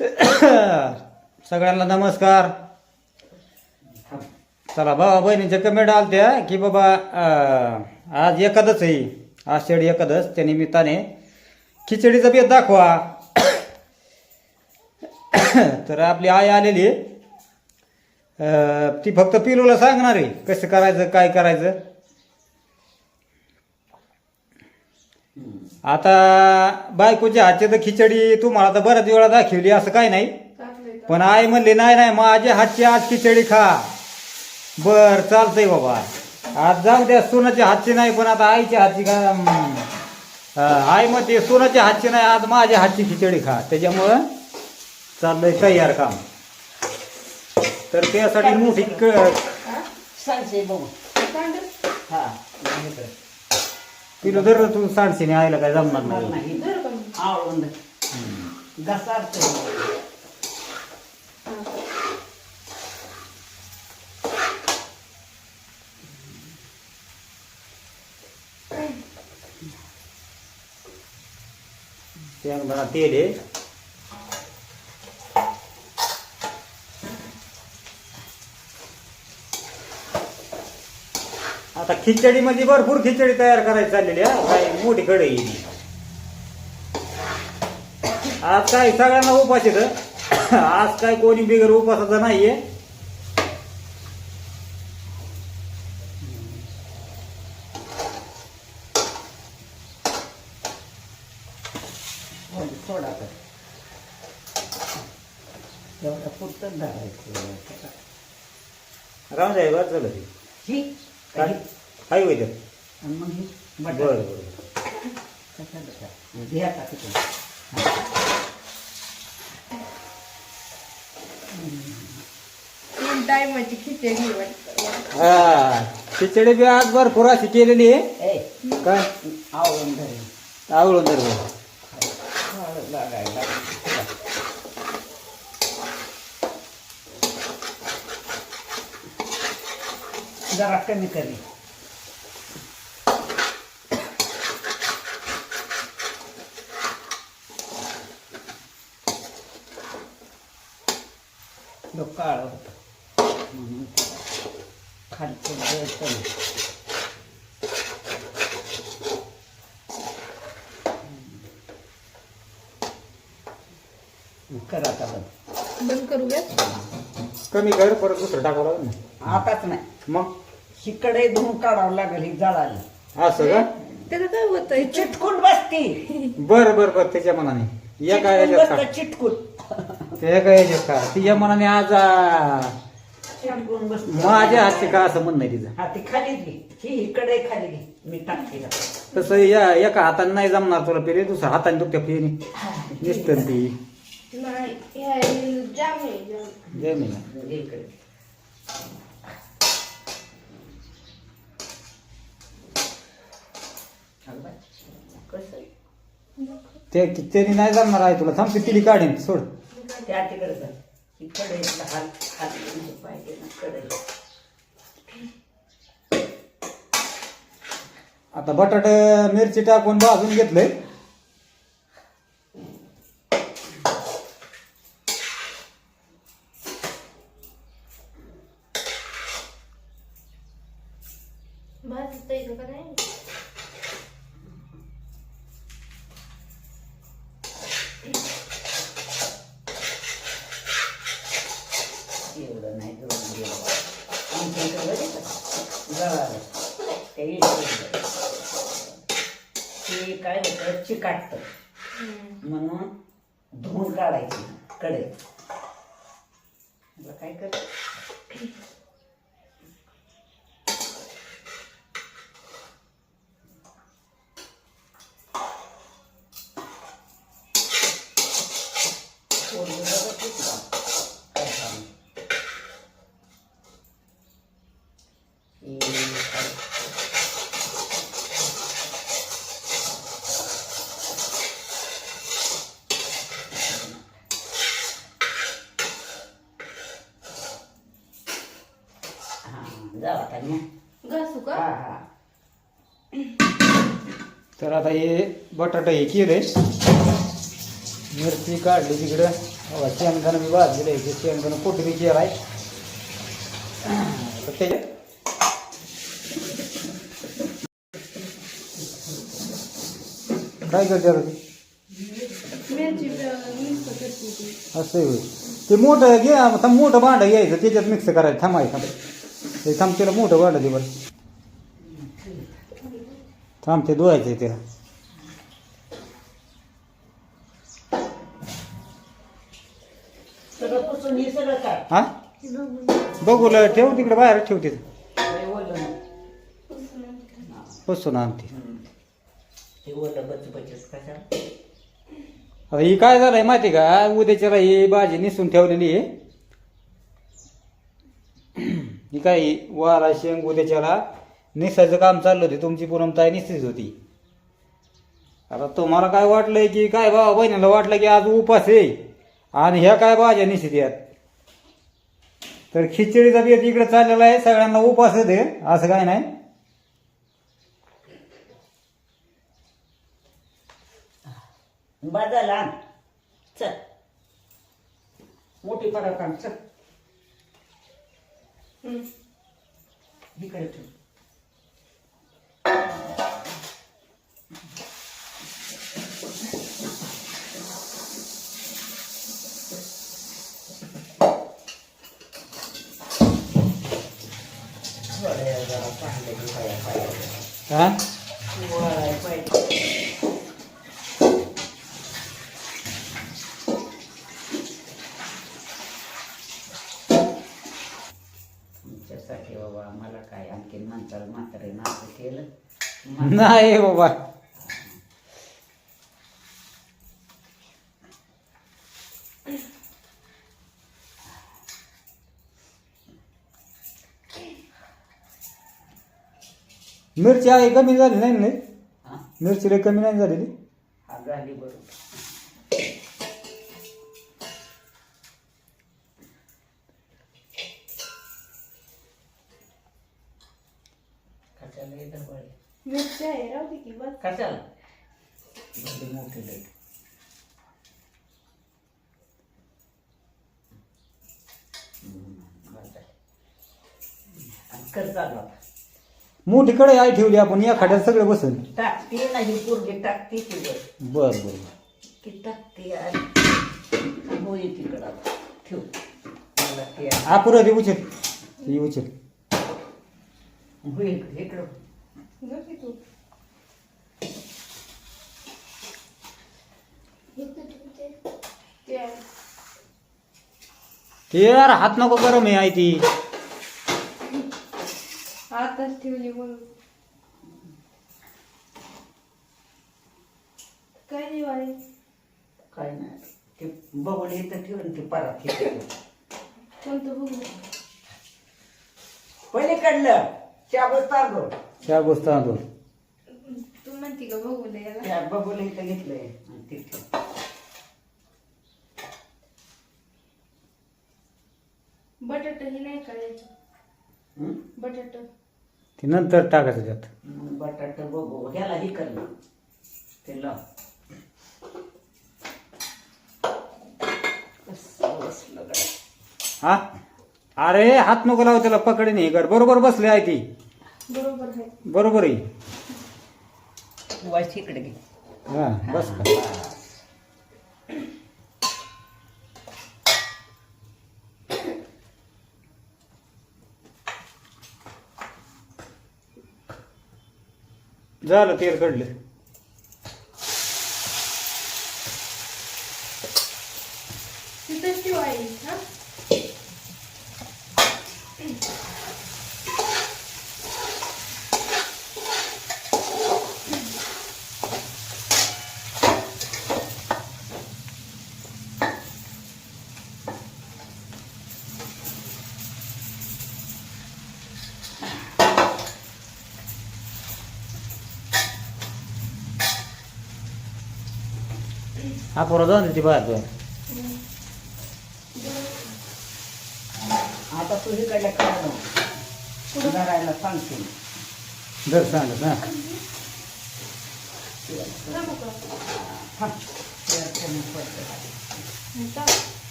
सगळ्यांना नमस्कार. चला भावा बहिणीच्या कमेंट आलत्या की बाबा आज एकादच आहे. आषाढी एखादच त्या निमित्ताने खिचडीचा बेत दाखवा. तर आपली आई आलेली ती फक्त पिलूला सांगणार आहे कसं करायचं काय करायचं. आता बायकोच्या हातची तर खिचडी तुम्हाला तर बऱ्याच वेळा दाखवली असं काय नाही. पण आई म्हणली नाही नाही माझ्या हातची आज खिचडी खा. बर चालतंय बाबा. आज जाऊ द्या सोनाच्या हातची नाही पण आता आईच्या हातची का आई म्हणते सोनाच्या हातची नाही आज माझ्या हातची खिचडी खा. त्याच्यामुळं चाललंय तयार काम. तर त्यासाठी मोठी क सांगते बघू. हा पिलो जर तू सांडशीने आईला काय जमणार नाही. नाही आवडून घसारते शेंगदाणा तेल आहे. आता खिचडी मध्ये भरपूर खिचडी तयार करायची चाललेली आहे. काय मोठी कढई ही. आज काय सगळ्यांना उपास येत आज काय कोणी बिगर उपासाचं नाहीये थोडा कर एवढा काय होईल आणि मग ही बरं बटाटा. बरं कशाला काय? घ्या का तिकडे तीन टायमाची खिचडी वाटतं हा खिचडी बी आज भरपूर अशी केलेली आहे. ए काय आवडून धरेल आवळून बरं. हळद लागायला लागली. जरा कमी करी. काळ होत. म्हणून खालचं जळतं. कर आता बंद. बंद करूया कमी कर परत दुसरं टाकावं लागेल ना. आताच नाही. मग? शिकडे धुवून काढावं लागेल ही जळाली. असं का? त्याचं काय होतंय? ही चिटकून बसती. बरं बरं बरं त्याच्या मनाने. खा बसतं, चिटकून. ते याच्यात खा तिच्या मनाने आज आ. माझ्या हातचे का असं म्हणणं आहे तिचं? हा ती खाली घे. ही इकडे खाली घे. मी टाकते तसं या एका हाताने नाही जमणार तुला पेरे दुसऱ्या हाताने दुखत्या पेरी. दिसतं ती. नाही ह्या जाम आहे जाम. जय मी इकडे. अगं बाई, कसं आहे? ते त्याने नाही जमणार आहे तुला. थांब तिली काढीन सोड. त्या तिकडे कर इकडे हात हात म्हणजे पाहिजे ना कडे आता बटाट मिरची टाकून भाजून घेतलंय. भाजत येतं का नाही एवढं नाही जळून गेलं आमच्या इकडे बरं का जळालं ते इकडे ते काय होतं चिकाटतं म्हणून धुवून काढायची कडे आता काय कर घासू का. तर आता हे बटाटा हे केलंय मिरची काढली तिकडं. शेंगदाणं मी भाजलेलं आहे. ते शेंगदाणं कोटरी केला आहे. ते काय करते आता असं. ते मोठं घे थांब मोठं भांडं घ्यायचं त्याच्यात मिक्स करायचं. थांबाय थांब. ते थांब त्याला मोठं भांडं दे बरं. थांब ते धुवायचं पुसून हे सगळं काय हा? बघू ल, ठेव तिकडे बाहेर ठेव तिथं. लय ओलं नाही. बसून आणते. ते ही काय झालंय माहिती का? उद्याच्याला ही भाजी निसून ठेवलेली आहे. ही काही वारा शेंग उद्याच्याला निसायचं काम चाललं होते. तुमची पुरमताई निसतीच होती. आता तुम्हाला काय वाटलंय की काय बाबा बहिणीला वाटलं की आज उपास आहे? आणि ह्या काय भाज्या निश्चित यात तर खिचडीचा बेत इकडे चाललेला आहे. सगळ्यांना उपास आहे असं काय नाही. बाजाला चल. मोठी पडा चल. इकडे ठेव वड्या जरा पाहिलं की पाया पाया हा नाही बाबा. मिरची आहे कमी झाली नाही ना? मिरची लई कमी नाही झालेली? हा झाली बरोबर. कशाला? मोठे लेट कर चालू आता. मोठी कडे आई ठेवली आपण या खाड्यात सगळं बसल. टाकते नाही पोरगी टाकते ती बर बर बर. की टाकते आणि होई तिकडं आता. ठेव. मला ते हा पुरं दे उचल. उचल. होई इकडं बघ की तू यार हात नको गरम आहे आई ती आताच ठेवली म्हणून. काय दिवाळी काय नाही. ते बघून इथं ठेवून ते परत हे ठेव. कोणतं बघू? पलीकडलं शाबत तांदूळ. त्या गोष्ट तांदूळ. तू म्हणते का बघू दे याला? त्या बघून इथं घेतलंय. आणि ते ठेव. बटाटा ही नाही करायचं हं? बटाटा. ते नंतर टाकायचं त्यात. मग बटाटा बघू ह्याला हे करलं ते लाव. कसं बसलं गड्या. हा? अरे हात नको लाव त्याला पकडे नाही. कर बरोबर बसले आहे ती. बरोबर आहे. बरोबर आहे. वास इकडे घे. हा बस का? झालं तेल कडलं तिथंच ठेवायची हा हा पोरा जाऊन दे ती बाहेर जाऊन आता तू इकडल्या काढ धरायला सांगते जर सांगत ना. ते.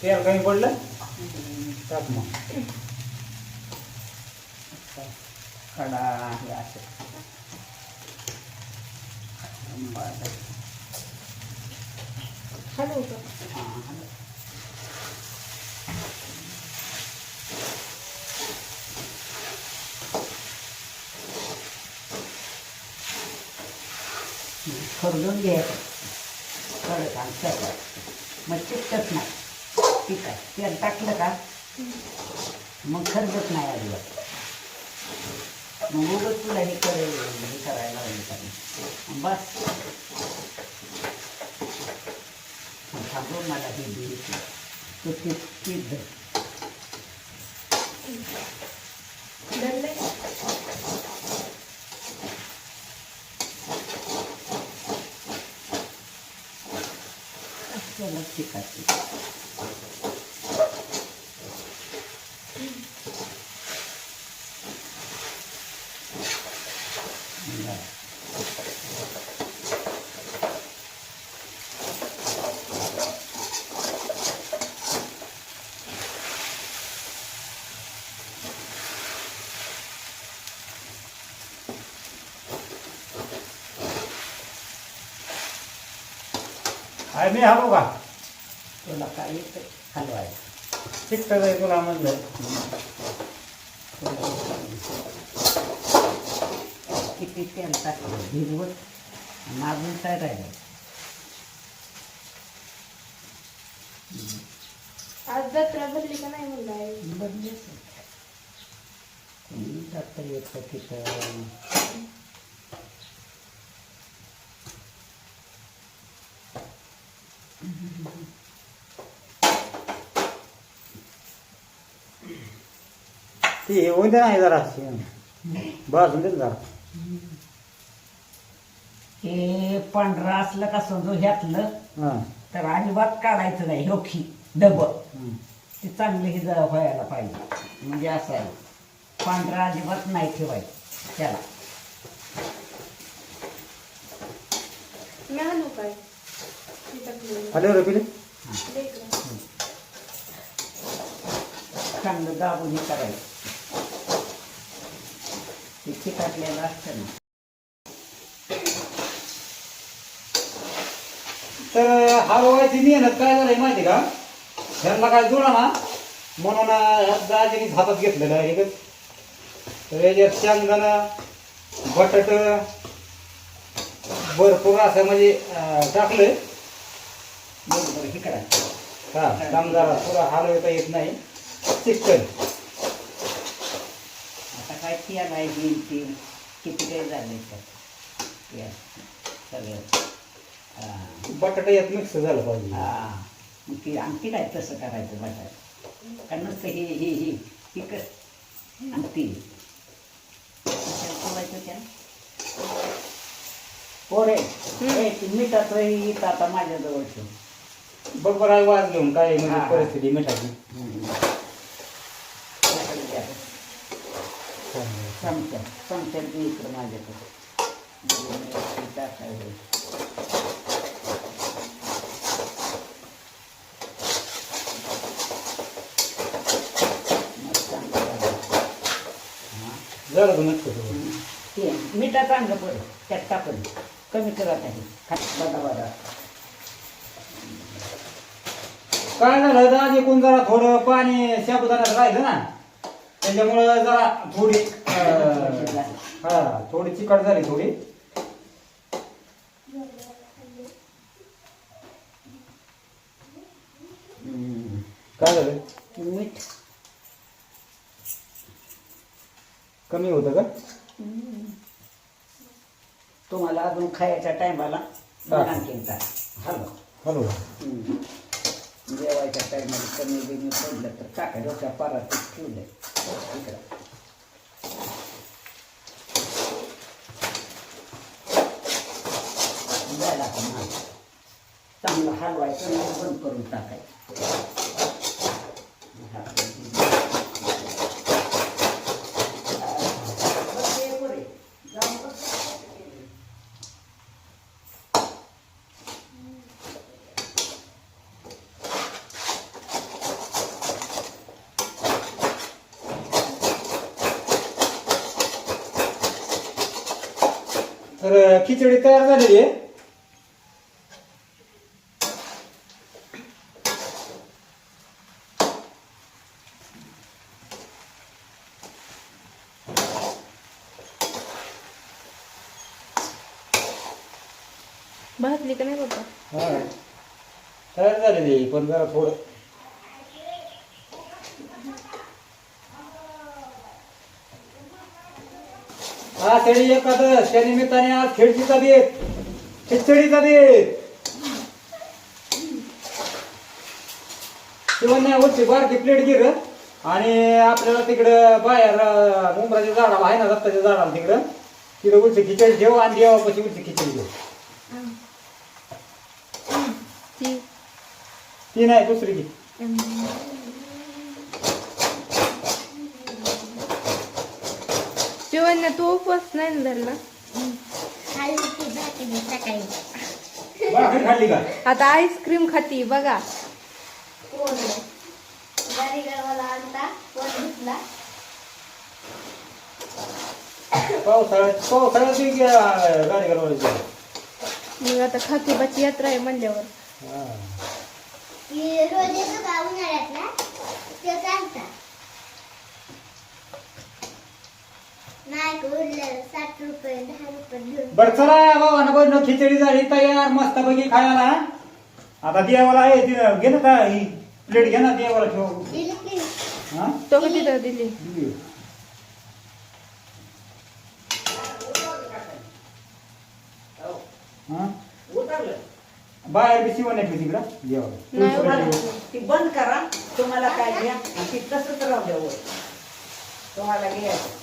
तेल कमी पडलं टाक मग कडा हे असं बरं. हां. खरडून घ्यायचं. कळत आणि सगळं मग चिकटत नाही. ठीक आहे. तेल टाकलं का? मग खरडत नाही अजिबात. मग उगत तुला हे करे हे करायला बस. थांबून मला हे दे तू ती ती धर चला शिकायची आहे मी हवं का? तुला काय येतं हलवायचं. शिकतं जाईल तुला म्हणलं किती तेल टाकलं भिजवत आणि अजून काय राहिलं? आज जत्रा भरली का नाही म्हणलं आई बदलेच कोणी जातं येतं तिथं ती हे होऊन दे नाही जरा. बाजून दे ना जरा. हे पांढरं असलं का समजू ह्यातलं हां. तर अजिबात काढायचं नाही होखी डबल हं. ते चांगलं हे ज- व्हायला पाहिजे. म्हणजे असं आहे. पांढरा अजिबात नाही ठेवायचं त्याला. आणू काय. आले. चांगलं दाबून हे करायचं. ते चिकाटलेलं असतं ना तर हलवायची मेहनत काय झालंय माहिती का? ह्यांना काय जुळा ना म्हणून दाजीने हातात घेतलेलं आहे एकच. तर याच्यात शेंगदाणा बटाट भरपूर असं म्हणजे टाकलंय. बरोबर हे करायचं हा समजा पुरा हलवता येत नाही. चिकन आहे बिल तेल किती काही झाले त्यात. तेल सगळं. हा. बटाटा यात मिक्स झालं पाहिजे. हा. मग ती आणखी काय तसं करायचं बटाट? कारण नुसतं हे हे हे तिखट आणि ती ठेवायचं त्या? पोरे ती मिठाचं येतं आता माझ्याजवळ ठेव. बघ बरं वाज घेऊन काय हा, म्हणजे हा. परिस्थिती मिठाची त्याकडे द्या. चमच्या चमच्या दे इकडं माझ्याकडे. हा. जरा दोन मिक्स ते मिठा चांगलं पडेल त्यात टाकून कमी करत आहे. बघा बघा. काय झालं? एकूण जरा थोडं पाणी साबुदाण्यात राहिलं ना. त्याच्यामुळं जरा थोडी हा थोडी चिकट झाली थोडी. काय झालं? मीठ. कमी होतं का? तुम्हाला अजून खायच्या टायमाला हा. आणखीन टाक हॅलो. हॅलो. जेवायच्या टायमाला कमी बिमी पडलं तर टाका डोक्या पारात ठेवलं चांगलं हलवायचं आणि बंद करून टाकायचं हा. बस हे पुरे. जाऊन बस. तर खिचडी तयार झालेली आहे भाजली का नाही बाबा हा. तयार झालेली पण जरा थोडं तरी एखादं त्या निमित्ताने आज खेळचीचा बेत खिचडीचा बेत किंवा नाही बारकी प्लेट गिर. आणि आपल्याला तिकडं बाहेर अं, उंबराच्या झाडाला आहे ना दत्ताच्या झाडाला तिकडं. तिथं उलची खिचडी ठेव आणि देवापाशी उलची खिचडी घेऊ ती. ती नाही दुसरी घे. शिवण्या तू उपवास नाही ना धरला. भाकरी खाल्ली का? आता आईस्क्रीम खाती बघा. पावसाळ्यात पावसाळ्यात ती गा- गाडी घालवायची मग आता खाकीबाची यात्रा आहे म्हणल्यावर. हा. रोज येतो का उन्हाळ्यातला? ते बरं चला बाबा बन खिचडी झाली तयार मस्त पैकी खायला? आता देवाला आहे तिनं घे ना का ही प्लेट घे ना देवाला ठेव हा? तो तर दिली. हा? बाहेर बी शिवण येते तिकडं देवाला. ती बंद करा तुम्हाला काय घ्या ती तसंच राहू द्या तुम्हाला घ्यायचं